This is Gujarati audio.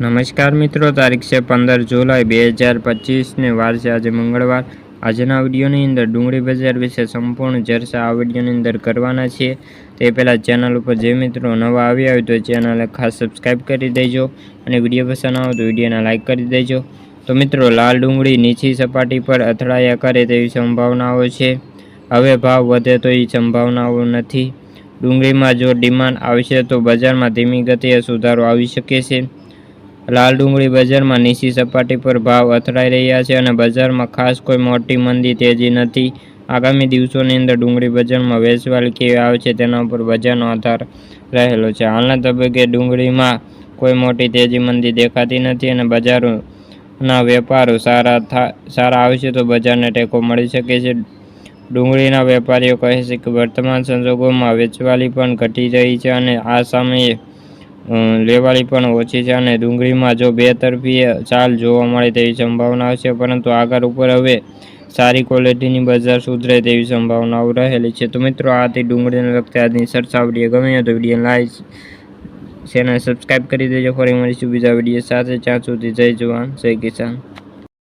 નમસ્કાર મિત્રો, તારીખ છે પંદર જુલાઈ બે હજાર પચીસને વાર છે આજે મંગળવાર. આજના વિડીયોની અંદર ડુંગળી બજાર વિશે સંપૂર્ણ ચર્ચા આ વિડીયોની અંદર કરવાના છીએ. તે પહેલાં ચેનલ ઉપર જે મિત્રો નવા આવ્યા હોય તો ચેનલને ખાસ સબસ્ક્રાઈબ કરી દેજો અને વીડિયો પસંદ આવે તો વિડીયોને લાઇક કરી દેજો. તો મિત્રો, લાલ ડુંગળી નીચી સપાટી પર અથડાયા કરે તેવી સંભાવનાઓ છે. હવે ભાવ વધે તો એ સંભાવનાઓ નથી. ડુંગળીમાં જો ડિમાન્ડ આવશે તો બજારમાં ધીમી ગતિએ સુધારો આવી શકે છે. લાલ ડુંગળી બજારમાં નીચી સપાટી પર ભાવ અથડાઈ રહ્યા છે અને બજારમાં ખાસ કોઈ મોટી મંદી તેજી નથી. આગામી દિવસોની અંદર ડુંગળી બજારમાં વેચવાલી કેવી આવે છે તેના ઉપર બજારનો આધાર રહેલો છે. હાલના તબક્કે ડુંગળીમાં કોઈ મોટી તેજી મંદી દેખાતી નથી અને બજારોના વેપારો સારા થા, સારા આવશે તો બજારને ટેકો મળી શકે છે. ડુંગળીના વેપારીઓ કહે છે કે વર્તમાન સંજોગોમાં વેચવાલી પણ ઘટી રહી છે અને આ સમયે અ, લેવાલી પણ ઓછી છે અને ડુંગળીમાં જો બે તરફી ચાલ જોવા મળે તેવી સંભાવનાઓ છે પરંતુ આગળ ઉપર હવે સારી ક્વોલિટીની બજાર સુધરે તેવી સંભાવનાઓ રહેલી છે. તો મિત્રો આથી ડુંગળીને લગતી આજની ચર્ચા વીડિયો ગમે તો વીડિયો લાઈક ચેનલ સબસ્ક્રાઈબ કરી દેજો. ફરી મળીશું બીજા વીડિયો સાથે. ત્યાં સુધી જય જવાન જય કિસાન.